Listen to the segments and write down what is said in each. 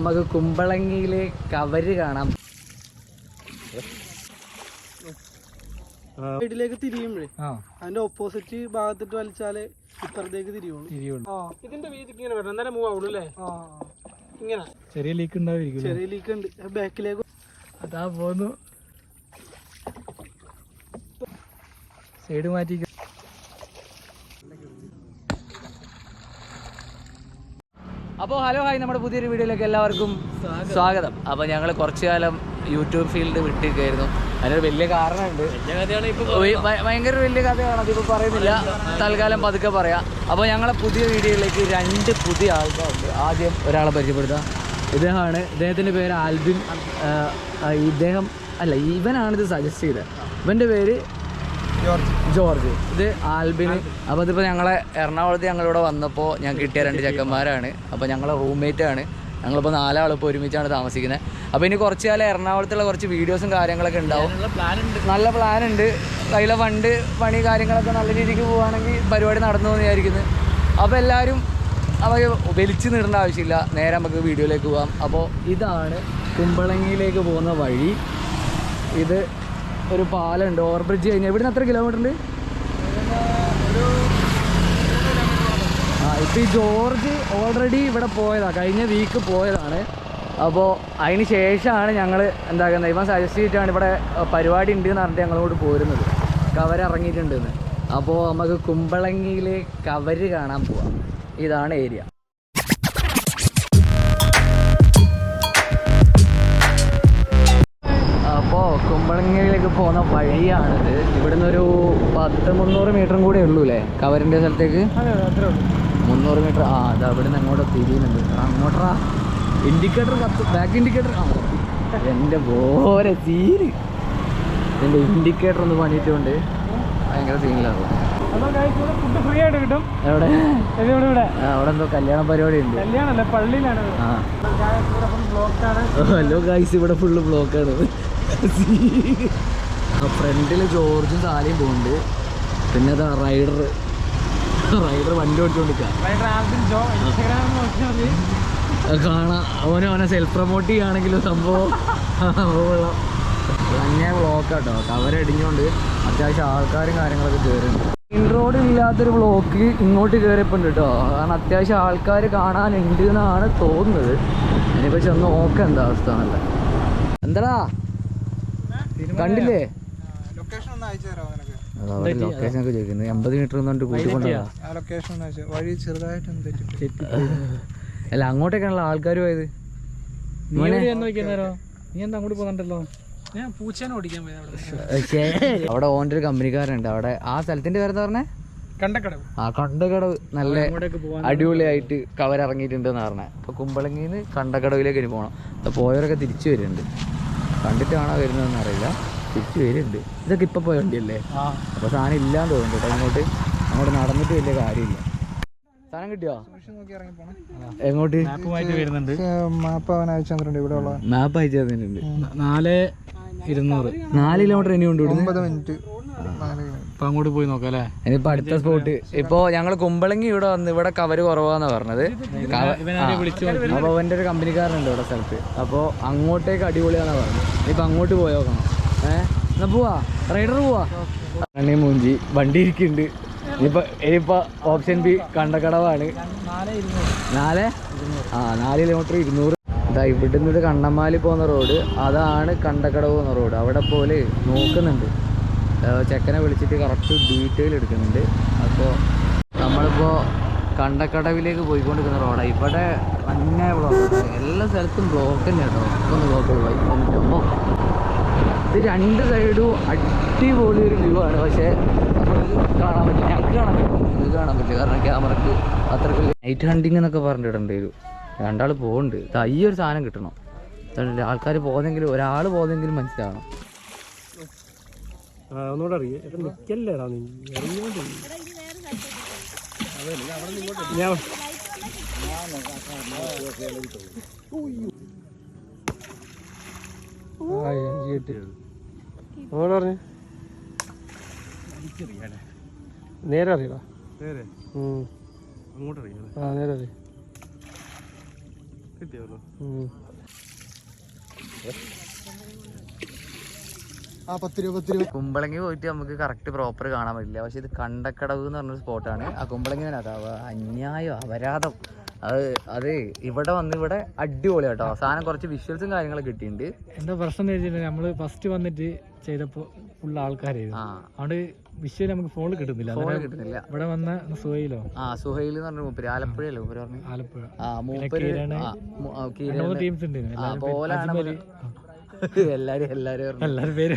നമുക്ക് കുമ്പളങ്ങിയിലെ കവര് കാണാം. സൈഡിലേക്ക് തിരിയുമ്പോഴേ അതിന്റെ ഓപ്പോസിറ്റ് ഭാഗത്തിട്ട് വലിച്ചാലേ ഇപ്പുറത്തേക്ക് തിരിയുള്ളൂ. ഇതിന്റെ വീതിക്ക് ഇങ്ങനെ വരണം. എന്നാലേ മൂവ് ആവുള്ളൂ അല്ലേ? ഇങ്ങനെ. ചെറിയ ലീക്ക് ഉണ്ടാവും ചെറിയ ലീക്ക് ഉണ്ട്. ബാക്കിലേക്ക്. അതാ പോന്നു. സൈഡ് മാറ്റി അപ്പോൾ ഹലോ ഹായ്. നമ്മുടെ പുതിയൊരു വീഡിയോയിലേക്ക് എല്ലാവർക്കും സ്വാഗതം. അപ്പോൾ ഞങ്ങൾ കുറച്ചു കാലം യൂട്യൂബ് ഫീൽഡ് വിട്ടിരിക്കുകയായിരുന്നു. അതിനൊരു വലിയ കാരണമുണ്ട്. ഭയങ്കര വലിയ കഥയാണ്. അതിപ്പോൾ പറയുന്നില്ല. തൽക്കാലം പതുക്കെ പറയാം. അപ്പോൾ ഞങ്ങളെ പുതിയ വീഡിയോയിലേക്ക് രണ്ട് പുതിയ ആൾക്കാരുണ്ട്. ആദ്യം ഒരാളെ പരിചയപ്പെടുത്താം. ഇദ്ദേഹമാണ് ഇദ്ദേഹത്തിന്റെ പേര് ആൽബിൻ ഇദ്ദേഹം അല്ല ഇവനാണിത് സജസ്റ്റ് ചെയ്തത്. ഇവന്റെ പേര് ജോർജ്. ഇത് ആൽബിന്. അപ്പോൾ ഇതിപ്പോൾ ഞങ്ങളെ എറണാകുളത്ത് ഞങ്ങളിവിടെ വന്നപ്പോൾ ഞാൻ കിട്ടിയ രണ്ട് ചെക്കന്മാരാണ്. അപ്പോൾ ഞങ്ങളെ റൂംമേറ്റ് ആണ്. ഞങ്ങളിപ്പോൾ നാലാളിപ്പോൾ ഒരുമിച്ചാണ് താമസിക്കുന്നത് അപ്പോൾ ഇനി കുറച്ച് കാലം എറണാകുളത്തുള്ള കുറച്ച് വീഡിയോസും കാര്യങ്ങളൊക്കെ ഉണ്ടാവും. നല്ല പ്ലാൻ ഉണ്ട്. കയ്യിലെ ഫണ്ട് പണി കാര്യങ്ങളൊക്കെ നല്ല രീതിക്ക് പോവുകയാണെങ്കിൽ പരിപാടി നടന്നു വിചാരിക്കുന്നു. അപ്പോൾ എല്ലാവരും അവ വലിച്ചു നീടേണ്ട ആവശ്യമില്ല. നേരെ നമുക്ക് വീഡിയോയിലേക്ക് പോകാം അപ്പോൾ ഇതാണ് കുമ്പളങ്ങിയിലേക്ക് പോകുന്ന വഴി. ഇത് ഒരു പാലമുണ്ട് ഓവർ ബ്രിഡ്ജ് കഴിഞ്ഞാൽ ഇവിടുന്ന് എത്ര കിലോമീറ്റർ ഉണ്ട്? ആ ഇപ്പം ഈ ജോർജ് ഓൾറെഡി ഇവിടെ പോയതാണ് കഴിഞ്ഞ വീക്ക് പോയതാണ്. അപ്പോൾ അതിന് ശേഷമാണ് ഞങ്ങൾ എന്താക്കുന്നത്? ഇവൻ സജസ്റ്റ് ചെയ്തിട്ടാണ് ഇവിടെ പരിപാടി ഉണ്ട് എന്ന് പറഞ്ഞിട്ട് ഞങ്ങളോട് പോരുന്നത്. കവർ ഇറങ്ങിയിട്ടുണ്ടെന്ന്. അപ്പോൾ നമുക്ക് കുമ്പളങ്ങിയിലെ കവര് കാണാൻ പോവാം. ഇതാണ് ഏരിയ അപ്പോൾ കുമ്പളങ്ങരയിലേക്ക് പോകുന്ന വഴിയാണിത് ഇവിടുന്ന് ഒരു പത്ത് മുന്നൂറ് മീറ്ററും കൂടെ ഉള്ളൂ അല്ലേ കവറിന്റെ സ്ഥലത്തേക്ക് മുന്നൂറ് മീറ്റർ ആ അത് അവിടുന്ന് അങ്ങോട്ട് തിരിയുന്നുണ്ട് അങ്ങോട്ടാ. ഇൻഡിക്കേറ്റർ കത്ത് ബാക്ക് ഇൻഡിക്കേറ്റർ ആ എന്റെ പോരെ തീര് എന്റെ ഇൻഡിക്കേറ്റർ ഒന്ന് പണിയിട്ടുകൊണ്ട് ഭയങ്കര സീനിലാണ് ഫുഡ് ഫ്രീ ആയിട്ട് കിട്ടും. എവിടെ? ഇവിടെ ഇവിടെ അവിടെ എന്തോ കല്യാണ പരിപാടി ഉണ്ട്. കല്യാണമല്ല പള്ളിയിലാണ് ആ. Guys, ഇവിടെ ഫുൾ ബ്ലോക്ക് ആണ്. ഹലോ ഗായ്സ് ഇവിടെ ഫുള്ള് ബ്ലോക്കാണ് ഫ്രണ്ടിൽ ജോർജും താലിയും പോകുന്നുണ്ട് പിന്നെ അതാ റൈഡർ. റൈഡർ വണ്ടി ഓടിച്ചോണ്ടിരിക്കുക കാണാം. അവനെ അവനെ സെൽഫ് പ്രൊമോട്ട് ചെയ്യുകയാണെങ്കിലും സംഭവം. തന്നെ ബ്ലോക്ക് കേട്ടോ കവരടിഞ്ഞുകൊണ്ട് അത്യാവശ്യം ആൾക്കാരും കാര്യങ്ങളൊക്കെ കയറുന്നുണ്ട് മെയിൻ റോഡ് ഇല്ലാത്തൊരു ബ്ലോക്ക് ഇങ്ങോട്ട് കയറിയപ്പോണ്ട് കേട്ടോ കാരണം അത്യാവശ്യം ആൾക്കാർ കാണാനുണ്ട് എന്നാണ് തോന്നുന്നത്. ഇനിയിപ്പോൾ ചെന്ന് നോക്കാം എന്താ അവസ്ഥ എന്നല്ല. എന്താടാ? കണ്ടില്ലേ? ലൊക്കേഷൻ ഒക്കെ ചോദിക്കുന്നത്. എൺപത് മീറ്റർ ഒന്ന് വഴി ചെറുതായിട്ട് അല്ല അങ്ങോട്ടേക്കാണല്ലോ ആൾക്കാർ പോയത്. നീ എന്താ അങ്ങോട്ട് പോകുന്നുണ്ടല്ലോ ഞാൻ പൂച്ചേനെ ഓടിക്കാൻ പോയത് അവിടെ. ഓന്റെ ഒരു കമ്പനിക്കാരുണ്ട് അവിടെ ആ സ്ഥലത്തിന്റെ പേരെന്താ പറഞ്ഞേ? കണ്ടക്കടവ്. ആ കണ്ടകടവ് നല്ല അടിപൊളിയായിട്ട് കവരിറങ്ങിയിട്ടുണ്ടെന്ന് പറഞ്ഞത് അപ്പൊ കുമ്പളങ്ങിന്ന് കണ്ടകടവിലേക്ക് ഇനി പോകണം അപ്പോൾ പോയവരൊക്കെ തിരിച്ചു വരുന്നുണ്ട്. കണ്ടിട്ടാണോ വരുന്നതെന്ന് അറിയില്ല. തിരിച്ച് വരുന്നുണ്ട് ഇതൊക്കെ ഇപ്പം പോയ വണ്ടിയല്ലേ? ആ. അപ്പോൾ സാധനം ഇല്ലാന്ന് തോന്നുന്നു കേട്ടോ. ഇങ്ങോട്ട് അങ്ങോട്ട് നടന്നിട്ട് വലിയ കാര്യമില്ല. സാധനം കിട്ടിയോ? എങ്ങോട്ട്? മാപ്പുമായിട്ട് വരുന്നുണ്ട്. മാപ്പ് അവൻ അയച്ചു തന്നിട്ടുണ്ട്. ഇവിടെ ഉള്ള മാപ്പ് അയച്ചു തന്നിട്ടുണ്ട്. നാല് ഇരുന്നൂറ്. നാല് കിലോമീറ്റർ ഇനി ഉണ്ട് ഒമ്പത് മിനിറ്റ്. അപ്പൊ അങ്ങോട്ട് പോയി നോക്കാം അല്ലേ ഇനിയിപ്പോ അടുത്ത സ്പോട്ട് ഇപ്പോ ഞങ്ങൾ കുമ്പളങ്ങി ഇവിടെ വന്ന് ഇവിടെ കവര് കുറവാന്നാ പറഞ്ഞത്. അപ്പൊ അവന്റെ ഒരു കമ്പനിക്കാരനുണ്ട് ഇവിടെ സ്ഥലത്ത്. അപ്പൊ അങ്ങോട്ടേക്ക് അടിപൊളിയാന്നാ പറഞ്ഞത്. ഇപ്പൊ അങ്ങോട്ട് പോയി നോക്കണം. ഏഹ് എന്നാ പോവാ. റൈഡർ പോവാ. അണ്ണി മൂഞ്ചി വണ്ടി ഇരിക്കുന്നുണ്ട്. ഇനിയിപ്പോ ഇനിയിപ്പോ ഓപ്ഷൻ ബി കണ്ടക്കടവാണ്. നാല്? ആ നാല് കിലോമീറ്റർ ഇരുന്നൂറ്. ഇതാ ഇവിടുന്ന് ഇത് കണ്ണമാലി പോകുന്ന റോഡ് അതാണ് കണ്ടക്കടവ് പോകുന്ന റോഡ് അവിടെ പോലെ നോക്കുന്നുണ്ട്. ചെക്കനെ വിളിച്ചിട്ട് കറക്റ്റ് ഡീറ്റെയിൽ എടുക്കുന്നുണ്ട്. അപ്പോൾ നമ്മളിപ്പോൾ കണ്ടക്കടവിലേക്ക് പോയിക്കൊണ്ടിരിക്കുന്ന റോഡാണ് ഇവിടെ തന്നെ ബ്ലോക്ക് എല്ലാ സ്ഥലത്തും ബ്ലോക്ക് തന്നെ കേട്ടോ ഒന്ന് ബ്ലോക്ക് ഉള്ളൂ ഇത് രണ്ട് സൈഡും അടിപൊളി ഒരു വ്യൂ ആണ്. പക്ഷേ കാണാൻ പറ്റില്ല. ഞങ്ങൾക്ക് കാണാൻ പറ്റും നിങ്ങൾക്ക് കാണാൻ പറ്റില്ല. കാരണം ക്യാമറക്ക് അത്രയ്ക്ക് നൈറ്റ് ഹണ്ടിങ് എന്നൊക്കെ പറഞ്ഞിട്ടുണ്ട് ഒരു രണ്ടാൾ പോകുന്നുണ്ട് ഈ ഒരു സാധനം കിട്ടണം. ആൾക്കാർ പോകുന്നെങ്കിലും ഒരാൾ പോകുന്നെങ്കിലും മനസ്സിലാവണം. ഒന്നുകൂടെ അറിയാം. നിക്കല്ലേടാ നീ. ഞാൻ ഓട് പറഞ്ഞു നേരെ അറിയാ നേരെ. അങ്ങോട്ട് അറിയാം ആ നേരെ അറിയാം. കിട്ടിയല്ലോ ആ പത്ത് രൂപ പത്ത് രൂപ. കുമ്പളങ്ങി പോയിട്ട് നമുക്ക് കറക്റ്റ് പ്രോപ്പർ കാണാൻ പറ്റില്ല. പക്ഷെ ഇത് കണ്ടക്കടവ് എന്ന് പറഞ്ഞൊരു സ്പോട്ടാണ് ആ കുമ്പളങ്ങി തന്നെ അതാ അന്യായം അപരാധം. അത് അത് ഇവിടെ വന്ന് ഇവിടെ അടിപൊളി കേട്ടോ. അവസാനം കുറച്ച് വിഷ്വൽസും കാര്യങ്ങളും കിട്ടിയിട്ടുണ്ട്. എന്താ പ്രശ്നം എന്ന് വെച്ചിട്ടുണ്ടെങ്കിൽ നമ്മൾ ഫസ്റ്റ് വന്നിട്ട് ചെയ്തപ്പോ ഫുൾ ആൾക്കാരായിരുന്നു. അതുകൊണ്ട് വിഷയം നമുക്ക് ഫോണിൽ കിട്ടുന്നില്ല. കിട്ടുന്നില്ല. ഇവിടെ വന്ന സുഹൈലോ? ആ സുഹൈൽ എന്ന് പറഞ്ഞ മൂപ്പര്. ആലപ്പുഴയല്ലേ മൂപ്പര് പറഞ്ഞു? ആലപ്പുഴ. ആ മൂപ്പര് ടീംസ് ഉണ്ട് പോലാണ്. എല്ലാരും എല്ലാരും. എല്ലാവരും പേര്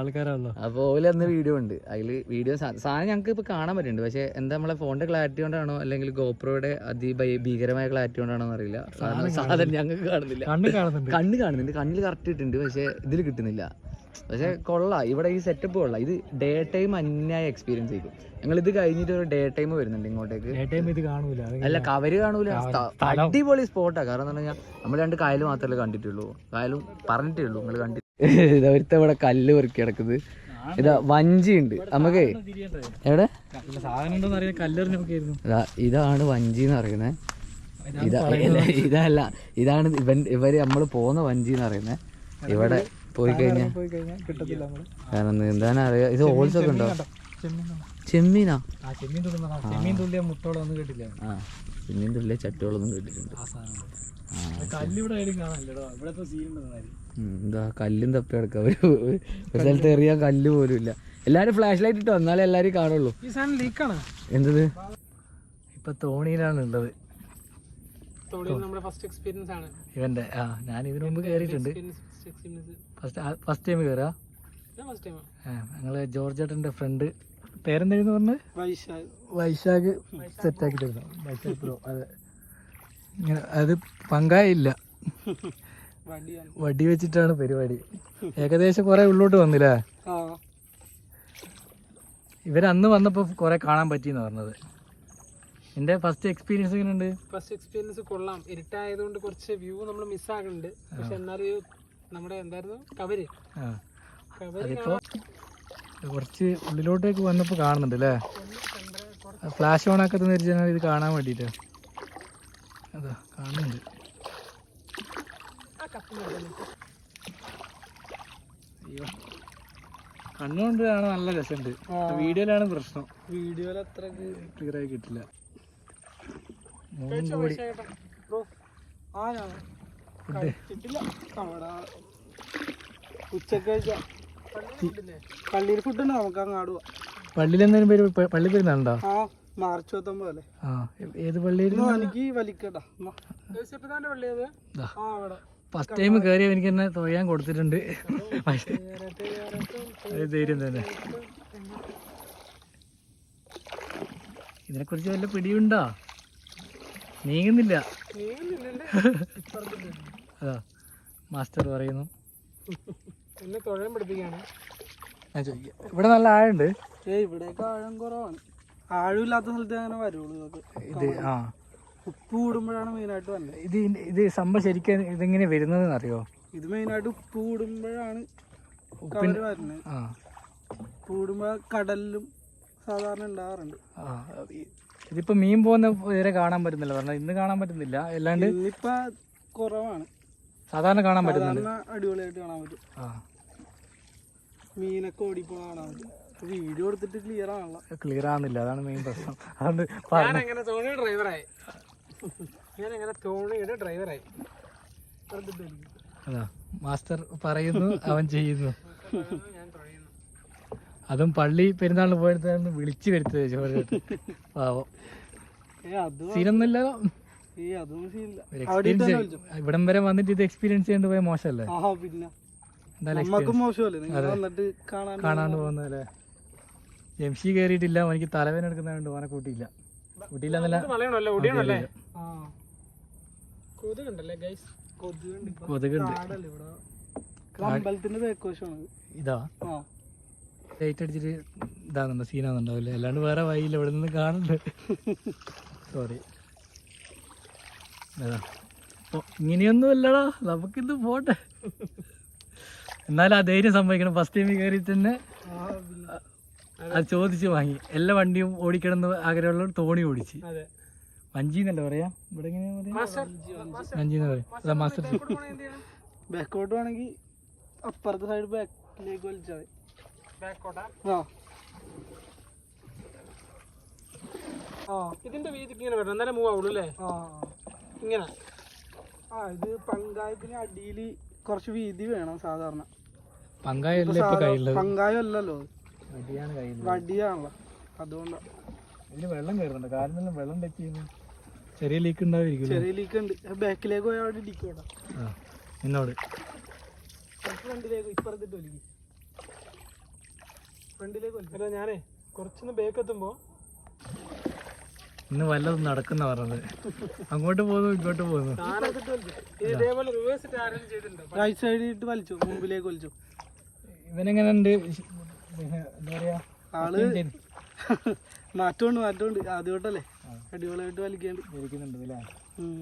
ആൾക്കാരാണല്ലോ അപ്പോൾ ഓൽ അന്ന് വീഡിയോ ഉണ്ട്. അതിൽ വീഡിയോ സാധനം ഞങ്ങൾക്ക് ഇപ്പൊ കാണാൻ പറ്റുന്നുണ്ട് പക്ഷെ എന്താ നമ്മളെ ഫോണിന്റെ ക്ലാരിറ്റി കൊണ്ടാണോ അല്ലെങ്കിൽ ഗോപ്രോയുടെ അതി ഭീകരമായ ക്ലാരിറ്റി കൊണ്ടാണോ സാധനം സാധനം ഞങ്ങൾക്ക് കാണുന്നില്ല. കണ്ണ് കാണുന്നുണ്ട് കണ്ണ് കാണുന്നുണ്ട്. കണ്ണിൽ കറക്റ്റ് ഇട്ടുണ്ട് പക്ഷെ ഇതിൽ കിട്ടുന്നില്ല. പക്ഷേ കൊള്ളാം. ഇവിടെ ഈ സെറ്റപ്പ് കൊള്ളാം. ഇത് ഡേ ടൈം അന്യായ എക്സ്പീരിയൻസ് ആയിരിക്കും. ഞങ്ങൾ ഇത് കഴിഞ്ഞിട്ട് ഒരു ഡേ ടൈം വരുന്നുണ്ട് ഇങ്ങോട്ടേക്ക്. ഡേ ടൈം ഇത് കാണൂല. അല്ല കവര് കാണൂല. അടിപൊളി സ്പോട്ടാ കാരണം എന്താ പറഞ്ഞാൽ നമ്മൾ രണ്ട് കായൽ മാത്രമല്ലേ കണ്ടിട്ടുള്ളൂ. കായലും പറഞ്ഞിട്ടേ ഉള്ളൂ. നിങ്ങൾ കണ്ടിട്ട് അവരുത്തെ ഇവിടെ കല്ല് പെറുക്കി കിടക്കുന്നത്. ഇതാ വഞ്ചി ഉണ്ട്. നമുക്ക് എവിടെ? ഇതാണ് വഞ്ചി എന്ന് പറയുന്നത് ഇതല്ല. ഇതാണ് ഇവൻ ഇവർ നമ്മൾ പോകുന്ന വഞ്ചി എന്ന് പറയുന്നത് ഇവിടെ പോയി കഴിഞ്ഞാൽ പോയി കഴിഞ്ഞാൽ കിട്ടത്തില്ല നമ്മൾ. കാരണം നീന്താൻ അറിയാം ഇത് ഹോൾസ് ഒക്കെ ഉണ്ടോ? ചെമ്മീനാ? ആ ചെമ്മീൻ തുള്ളുന്ന ചെമ്മീൻ തുള്ളിയ മുട്ടോളം ഒന്നും കിട്ടില്ല. ആ ചെമ്മീൻ തുള്ളിയ ചട്ടുകളൊന്നും കേട്ടിട്ടുണ്ട്. ആ സാധനം. കല്ല് ഇവിടെ ആയാലും കാണാനില്ലടോ. സീൻ എന്താ കല്ലും തപ്പി കിടക്കാം ഒരു സ്ഥലത്ത് എറിയാൻ കല്ല് പോലും ഇല്ല. എല്ലാരും ഫ്ലാഷ് ലൈറ്റ് ഇട്ട് വന്നാലേ എല്ലാരും കാണുള്ളൂ. ഈ സാധനം ലീക്കാണ് എന്തത്? ഇപ്പൊ തോണിയിലാണ് ഉള്ളത്. നമ്മുടെ ഫസ്റ്റ് എക്സ്പീരിയൻസ് ആണ്. ഇവന്റെ ആ ഞാൻ ഇതിനു മുമ്പ് കയറിയിട്ടുണ്ട് ഫസ്റ്റ് ഫസ്റ്റ് ടൈം കയറുക ഞങ്ങൾ ജോർജ് ഏട്ടന്റെ ഫ്രണ്ട് പേരെന്തായിരുന്നു പറഞ്ഞത് വൈശാഖ്. വൈശാഖ് സെറ്റ് ആക്കി തരുന്നു വൈശാഖ് ബ്രോ അതെ. ഇങ്ങനെ അത് പങ്കായില്ല. വടി വെച്ചിട്ടാണ് പരിപാടി. ഏകദേശം കുറെ ഉള്ളോട്ട് വന്നില്ലേ? ഇവരന്ന് വന്നപ്പോൾ കുറെ കാണാൻ പറ്റിയെന്ന് പറഞ്ഞത്. എന്റെ ഫസ്റ്റ് എക്സ്പീരിയൻസ് എങ്ങനെയുണ്ട്? ഫസ്റ്റ് എക്സ്പീരിയൻസ് കൊള്ളാം. ഇരുട്ടായതുകൊണ്ട് കുറച്ച് വ്യൂ നമ്മൾ മിസ്സാകുന്നുണ്ട് പക്ഷെ എന്നാലും നമ്മുടെ എന്തായിരുന്നു? കവര്. അതിപ്പോ കുറച്ച് ഉള്ളിലോട്ടേക്ക് വന്നപ്പോൾ കാണുന്നുണ്ട് അല്ലേ? ഫ്ലാഷ് ഓൺ ആക്കാത്ത ഇത് കാണാൻ വേണ്ടിയിട്ട് അതാ കാണുന്നുണ്ട്. അയ്യോ. കണ്ണുകൊണ്ട് കാണാൻ നല്ല രസമുണ്ട്. വീഡിയോയിലാണ് പ്രശ്നം. വീഡിയോയിൽ അത്ര ക്ലിയർ ആയി കിട്ടില്ല മൂന്നും കൂടി. ബ്രോ ഉച്ചയ്ക്ക് പള്ളിയിൽ ഫുഡ് ഉണ്ട്? നമുക്ക് അങ്ങാട് പോവാം പള്ളിയിൽ എന്തെങ്കിലും പേര് പള്ളി പെരുന്നാളുണ്ടോ? ആ മാർച്ച് ആ ഏത് പള്ളിയിൽ എനിക്ക് വലിക്കട്ടാ. ഫസ്റ്റ് ടൈം കയറിയ എനിക്ക് തന്നെ തൊഴയാൻ കൊടുത്തിട്ടുണ്ട്. ധൈര്യം തന്നെ. ഇതിനെക്കുറിച്ച് വല്ല പിടിയുണ്ടോ? നീങ്ങുന്നില്ല. നീങ്ങുന്നില്ലല്ലേ? അതാ മാസ്റ്റർ പറയുന്നു. എന്നെ തൊഴാൻ പഠിപ്പിക്കാണ് ഞാൻ ചോദിക്കാം. ഇവിടെ നല്ല ആഴുണ്ട് ഏ ഇവിടെയൊക്കെ ആഴം കുറവാണ്. ആഴമില്ലാത്ത സ്ഥലത്ത് അങ്ങനെ വരുള്ളൂ ഇത് ആ. ഉപ്പ് കൂടുമ്പോഴാണ് മെയിനായിട്ട് വന്നത് ഇത് ഇത് സംഭവം ശരിക്കും ഇതെങ്ങനെ വരുന്നതെന്ന് അറിയോ ഇത് മെയിനായിട്ട് ഉപ്പ് കൂടുമ്പോഴാണ് ഉപ്പിൻ കവര് വരുന്നത് ആ. ഉപ്പ് കൂടുമ്പോൾ കടലിലും സാധാരണ ഉണ്ടാവാറുണ്ട്. ആ ഇതിപ്പോ മീൻ പോകുന്ന ഇതുവരെ കാണാൻ പറ്റുന്നില്ല. പറഞ്ഞാൽ ഇന്ന് കാണാൻ പറ്റുന്നില്ല. അല്ലാണ്ട് ഇന്നിപ്പോ കുറവാണ്. സാധാരണ കാണാൻ പറ്റുന്നുണ്ട്. അടിപൊളിയായിട്ട് കാണാൻ പറ്റും. ആ. മീനൊക്കെ ഓടിപ്പോണ കാണാൻ പറ്റും. വീഡിയോ എടുത്തിട്ട് ക്ലിയർ ആണല്ലോ. ക്ലിയർ ആവുന്നില്ല. അതാണ് മെയിൻ പ്രശ്നം. അതുകൊണ്ട് ഞാൻ എങ്ങനെ തോണി ഡ്രൈവറായി ഞാൻ എങ്ങനെ തോണിയുടെ ഡ്രൈവറായി അതാ മാസ്റ്റർ പറയുന്നു അവൻ ചെയ്യുന്നു. അതും പള്ളി പെരുന്നാളിന് പോയതാണ് വിളിച്ചു വരുത്തത് ചോറിട്ട് പാവം. സീനൊന്നുമില്ലല്ലോ. ഇവിടം വരെ വന്നിട്ട് ഇത് എക്സ്പീരിയൻസ് ചെയ്യേണ്ട പോയ മോശമല്ലേ? കാണാണ്ട് പോകുന്നല്ലേ എം സി കാണാണ്ട് കയറിയിട്ടില്ല എനിക്ക് തലവേന എടുക്കുന്നതുകൊണ്ട് ഓനെ കൂട്ടിയില്ല. കൂട്ടിയില്ല എന്നല്ല കൊതുകുണ്ട്. ഇത്? ലൈറ്റ് അടിച്ചിട്ട് ഇതാകുന്നുണ്ടോ സീനാകുന്നുണ്ടാവില്ലേ അല്ലാണ്ട് വേറെ വഴിയില്ല ഇവിടെ നിന്ന് കാണുന്നുണ്ട്. സോറി ഇങ്ങനെയൊന്നും അല്ലടാ നമുക്കിത് പോട്ടെ. എന്നാലും ആ ധൈര്യം സംഭവിക്കണം. ഫസ്റ്റ് ടൈം കയറി തന്നെ. അത് ചോദിച്ച് വാങ്ങി. എല്ലാ വണ്ടിയും ഓടിക്കണമെന്ന് ആഗ്രഹമുള്ള തോണി ഓടിച്ച്. അതെ. വഞ്ചി എന്നല്ലേ പറയാ? ഇവിടെ എങ്ങനെയാ പറയാ വഞ്ചി എന്ന് പറയും. അതാ മാസ്റ്റർ. ബാക്കോട്ട് വേണമെങ്കിൽ അപ്പുറത്തെ സൈഡ് ബാക്കിലേക്ക് വലിച്ചാൽ മതി. ആ? ഇതിന്റെ വീതിക്ക് ഇങ്ങനെ വരണം. എന്നാലേ മൂവ് ആവുള്ളൂ അല്ലേ? ആ. ഇങ്ങനെ. ആ ഇത് പങ്കായത്തിന് അടിയിൽ കുറച്ച് വീതി വേണം സാധാരണ. പങ്കായം അല്ലല്ലോ. വടിയാണല്ലോ. അതുകൊണ്ടാണ് ഇതിന് വെള്ളം കയറുന്നുണ്ട് കാലിനെല്ലാം വെള്ളം ടച്ച് ചെയ്യുന്നു ചെറിയ ലീക്ക് ഉണ്ടാവും ചെറിയ ലീക്ക് ഉണ്ട്. ബാക്കിലേക്ക് പോയാൽ അവിടെ ഇടിക്കോട്ടെ എന്നോട്. ഫ്രണ്ടിലേക്ക് ഇപ്പുറത്തിട്ട് വലിക്കും ഫ്രണ്ടിലേക്ക് അല്ല ഞാനേ കുറച്ചൊന്ന് ബേക്ക് എത്തുമ്പോ ഇന്ന് വല്ലതും നടക്കുന്ന പറഞ്ഞത്. അങ്ങോട്ട് പോകുന്നു ഇങ്ങോട്ട് പോകുന്നു. റൈറ്റ് സൈഡിൽ ഇട്ട് വലിച്ചു മുമ്പിലേക്ക് വലിച്ചു. ഇവനെങ്ങനെ ഉണ്ട്? എന്താ പറയാ? ആൾ മാറ്റമുണ്ട് മാറ്റമുണ്ട് ആദ്യമായിട്ടല്ലേ അടിപൊളിയായിട്ട് വലിക്കാണ്ട്.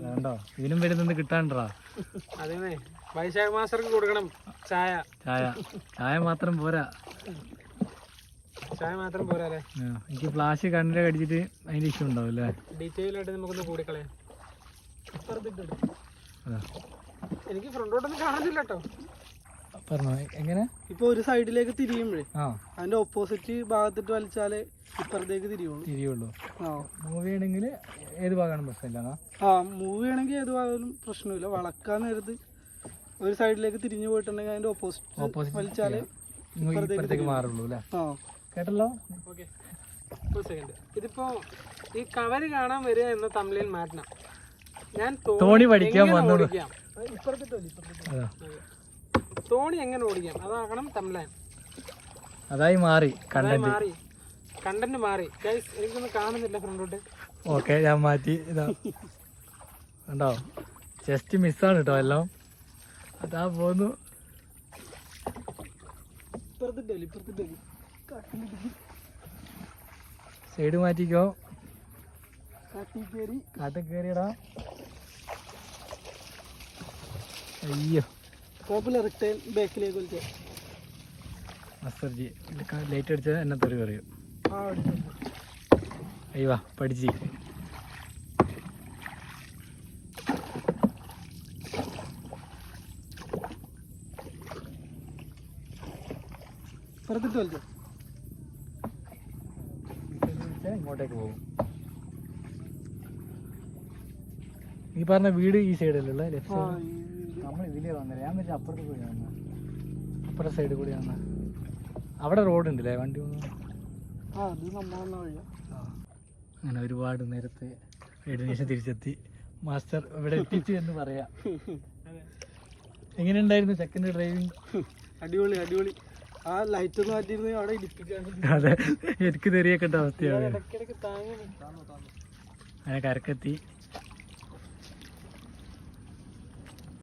കണ്ടോ ഇതിനും വരുന്നത് കിട്ടാണ്ടാ? അതേ വൈശാഖ മാസ്റ്റർക്ക് കൊടുക്കണം. ചായ. ചായ. ചായ മാത്രം പോരാ. ചായ മാത്രം പോരാല്ലേ എനിക്ക് ഫ്ലാഷ് കണ്ണിലെ കടിച്ചിട്ട് അതിന്റെ ഇഷ്യൂ ഉണ്ടാവും അല്ലേ? ഡീറ്റെയിൽ ആയിട്ട് നമുക്കൊന്ന് കൂടിക്കളയാം. എനിക്ക് ഫ്രണ്ടോട്ടൊന്നും കാണുന്നില്ല കേട്ടോ. പറഞ്ഞോ എങ്ങനെ? ഇപ്പൊ ഒരു സൈഡിലേക്ക് തിരിയുമ്പോഴേ അതിന്റെ ഓപ്പോസിറ്റ് ഭാഗത്തിട്ട് വലിച്ചാലേ ഇപ്പുറത്തേക്ക് തിരിയുള്ളൂ. തിരിയുള്ളൂ. മൂവ് ചെയ്യണമെങ്കിൽ ഏത് ഭാഗമാണ് പ്രശ്നമില്ല ആ മൂവ് ചെയ്യണമെങ്കിൽ ഏത് ഭാഗം പ്രശ്നമില്ല. വളക്കാൻ നേരത്ത് ഒരു സൈഡിലേക്ക് തിരിഞ്ഞു പോയിട്ടുണ്ടെങ്കിൽ അതിന്റെ ഓപ്പോസിറ്റ് ഓപ്പോസിറ്റ് വലിച്ചാലേ ഇപ്പുറത്തേക്ക് മാറുള്ളൂ അല്ലേ? ആ. കേട്ടല്ലോ? ഓക്കെ ഒരു സെക്കൻഡ് ഇതിപ്പോ ഈ കവര് കാണാൻ വരിക എന്ന തമിഴിൽ മാറ്റണം. ഞാൻ തോണി പഠിക്കാൻ എങ്ങനെ വന്നത്. തോണി എങ്ങനെ ഓടിക്കാം? അതാകണം തമിഴൻ അതായി മാറി കണ്ടന്റ് മാറി. കണ്ടന്റ് മാറി. ഗൈസ് എനിക്കൊന്നും കാണുന്നില്ല ഫ്രണ്ടോട്ട് ഓക്കെ ഞാൻ മാറ്റി. ഇതാ. കണ്ടോ? ജസ്റ്റ് മിസ്സാണ് കേട്ടോ എല്ലാം. അതാ പോന്നു. ഇപ്പുറത്തിട്ടോ ഇപ്പുറത്തിട്ട്. സൈഡ് മാറ്റിക്കോ. കാട്ടിൽ കയറി കാട്ടിൽ കയറിയടാ അയ്യോ. ലൈറ്റ് അടിച്ചാൽ എന്നെ തെറി പറയും. അയ്യോ പഠിച്ച്. ഇപ്പുറത്തിട്ട് വലിച്ചോ ഇങ്ങോട്ടേക്ക് പോകും. ഈ പറഞ്ഞ വീട് ഈ സൈഡിലുള്ള ലെഫ്റ്റ് സൈഡ്? നമ്മൾ ഇതിലേ വന്നില്ല ഞാൻ വെച്ചാൽ അപ്പുറത്ത് പോയി വന്ന. അപ്പുറത്തെ സൈഡിൽ കൂടി വന്ന. അവിടെ റോഡ് ഉണ്ടല്ലേ വണ്ടി അങ്ങനെ ഒരുപാട് നേരത്തെ വീടിന് ശേഷം തിരിച്ചെത്തി. മാസ്റ്റർ ഇവിടെ എത്തിച്ചു എന്ന് പറയാം. എങ്ങനെയുണ്ടായിരുന്നു സെക്കൻഡ് ഡ്രൈവിംഗ് അടിപൊളി അടിപൊളി. ആ ലൈറ്റ് ഒന്ന് മാറ്റിയിരുന്ന അവിടെ അതെ എനിക്ക് തെറിയൊക്കെ അവസ്ഥയാണ്. അങ്ങനെ കരക്കെത്തി.